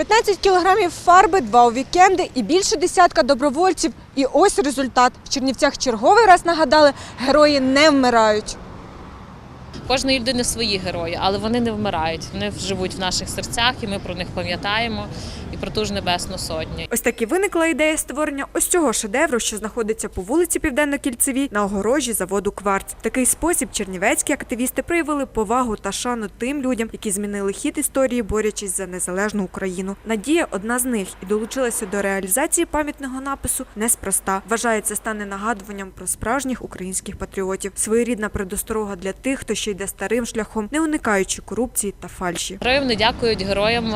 15 кілограмів фарби, два у вікенди і більше десятка добровольців. І ось результат. В Чернівцях черговий раз нагадали, герої не вмирають. Кожної людини свої герої, але вони не вмирають. Вони живуть в наших серцях, і ми про них пам'ятаємо і про ту небесну сотню. Ось так і виникла ідея створення ось цього шедевру, що знаходиться по вулиці Південно-Кільцевій на огорожі заводу Кварц. В такий спосіб чернівецькі активісти проявили повагу та шану тим людям, які змінили хід історії, борючись за незалежну Україну. Надія одна з них і долучилася до реалізації пам'ятного напису неспроста. Вважає, це стане нагадуванням про справжніх українських патріотів. Своєрідна предосторога для тих, хто ще йде старим шляхом, не уникаючи корупції та фальші. Дякують героям.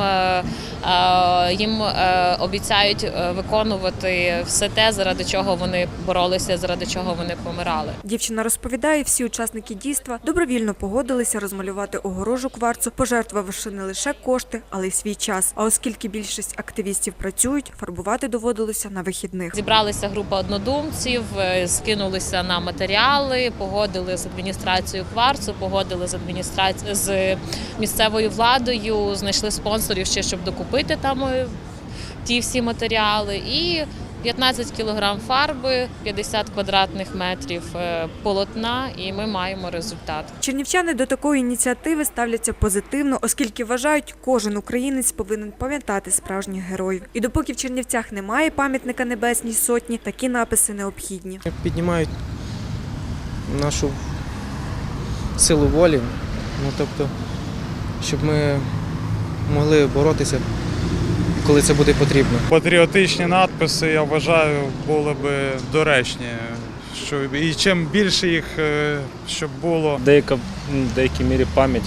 Е, Їм е, обіцяють е, виконувати все те, заради чого вони боролися, заради чого вони помирали. Дівчина розповідає, всі учасники дійства добровільно погодилися розмалювати огорожу кварцу, пожертвувавши не лише кошти, але й свій час. А оскільки більшість активістів працюють, фарбувати доводилося на вихідних. Зібралася група однодумців, скинулися на матеріали, погодили з адміністрацією кварцу, погодили з адміністрацією з місцевою владою, знайшли спонсорів ще, щоб докупити там е, ті всі матеріали. І 15 кілограм фарби, 50 квадратних метрів е, полотна, і ми маємо результат. Чернівчани до такої ініціативи ставляться позитивно, оскільки вважають, кожен українець повинен пам'ятати справжніх героїв. І допоки в Чернівцях немає пам'ятника Небесній сотні, такі написи необхідні. піднімають нашу силу волі, ну тобто, щоб ми могли боротися, коли це буде потрібно. Патріотичні надписи, я вважаю, були би доречні. Що і чим більше їх е, щоб було, деяка, м, в деякій мірі пам'ять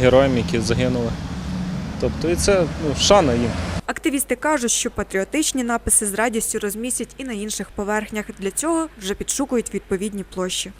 героям, які загинули. Тобто і це ну, шана їм. Активісти кажуть, що патріотичні написи з радістю розмістять і на інших поверхнях. Для цього вже підшукують відповідні площі.